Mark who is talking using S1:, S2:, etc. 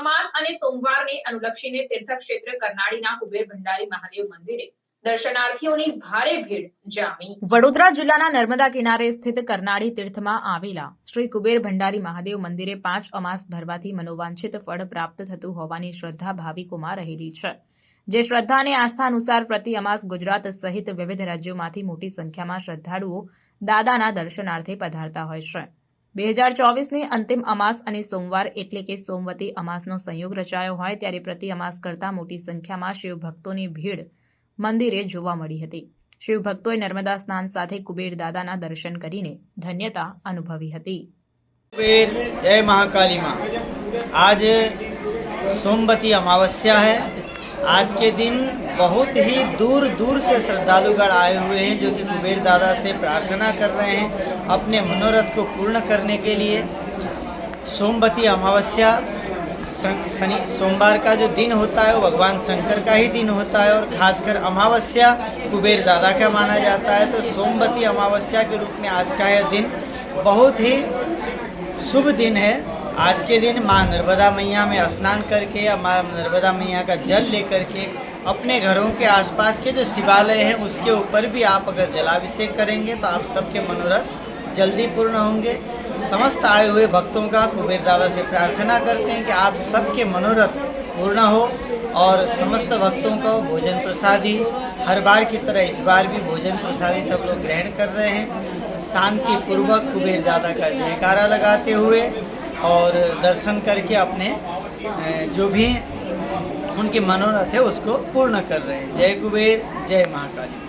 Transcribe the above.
S1: અમાસ અને સોમવારને અનુલક્ષીને તીર્થક્ષેત્ર કરનાળીના કુબેર ભંડારી મહાદેવ મંદિરે દર્શનાર્થીઓની ભારે ભીડ જામી. વડોદરા જિલ્લાના નર્મદા કિનારે સ્થિત કરનાળી તીર્થમાં આવેલા શ્રી કુબેર ભંડારી મહાદેવ મંદિરે પાંચ અમાસ ભરવાથી મનોવાંછિત ફળ પ્રાપ્ત થતું હોવાની શ્રદ્ધા ભાવિકોમાં રહેલી છે. જે શ્રદ્ધા અને આસ્થા અનુસાર પ્રતિ અમાસ ગુજરાત સહિત વિવિધ રાજ્યોમાંથી મોટી સંખ્યામાં શ્રદ્ધાળુઓ દાદાના દર્શનાર્થે પધારતા હોય છે. બે હજાર ચોવીસની અંતિમ અમાસ અને સોમવાર એટલે કે સોમવતી અમાસનો સંયોગ રચાયો હોય ત્યારે પ્રતિ અમાસ કરતાં મોટી સંખ્યામાં શિવભક્તોની ભીડ મંદિરે જોવા મળી હતી. શિવભક્તોએ નર્મદા સ્નાન સાથે કુબેર દાદાના દર્શન કરીને ધન્યતા અનુભવી હતી.
S2: જય મહાકાલીમાં. આજે સોમવતી અમાવસ્યા હૈ आज के दिन बहुत ही दूर दूर से श्रद्धालुगण आए हुए हैं जो कि कुबेर दादा से प्रार्थना कर रहे हैं अपने मनोरथ को पूर्ण करने के लिए। सोमवती अमावस्या शनि, सोमवार का जो दिन होता है, वो भगवान शंकर का ही दिन होता है और खासकर अमावस्या कुबेर दादा का माना जाता है। तो सोमवती अमावस्या के रूप में आज का यह दिन बहुत ही शुभ दिन है। आज के दिन माँ नर्मदा मैया में स्नान करके या माँ नर्मदा मैया का जल लेकर के अपने घरों के आसपास के जो शिवालय हैं, उसके ऊपर भी आप अगर जलाभिषेक करेंगे तो आप सबके मनोरथ जल्दी पूर्ण होंगे। समस्त आए हुए भक्तों का कुबेर दादा से प्रार्थना करते हैं कि आप सबके मनोरथ पूर्ण हो और समस्त भक्तों को भोजन प्रसादी। हर बार की तरह इस बार भी भोजन प्रसादी सब लोग ग्रहण कर रहे हैं। शांति पूर्वक कुबेर दादा का जयकारा लगाते हुए और दर्शन करके अपने जो भी उनके मनोरथ है उसको पूर्ण कर रहे हैं। जय कुबेर, जय महाकाली।